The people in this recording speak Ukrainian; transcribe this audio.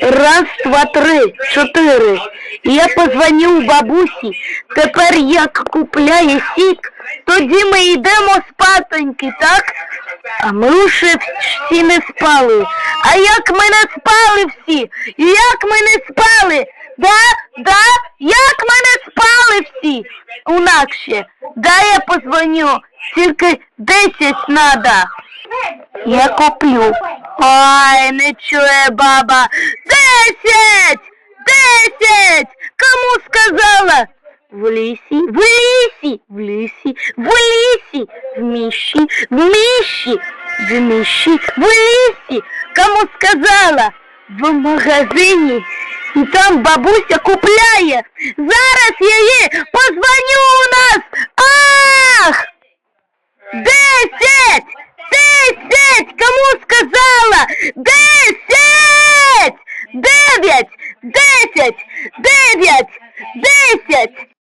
Раз, два, три, чотири. Я позвонив бабусі. Тепер як купляє сік, тоді ми йдемо спатоньки, так? А ми ще всі не спали. А як ми не спали всі? Як ми не спали? Да? Да? Як ми не спали всі? Унакше. Да, я позвоню. Тільки десять надо. Я куплю. Ой, не чує баба. Десять! Десять! Кому сказала? В лісі, в лісі, в лісі, в лісі, в міші, в міші, в міші, в лісі. Кому сказала? В магазині. І там бабуся купляє. Зараз я їй позвоню у нас. Ах! Десять! Десять! Кому сказала? Десять! Десять! Дев'ять! Десять!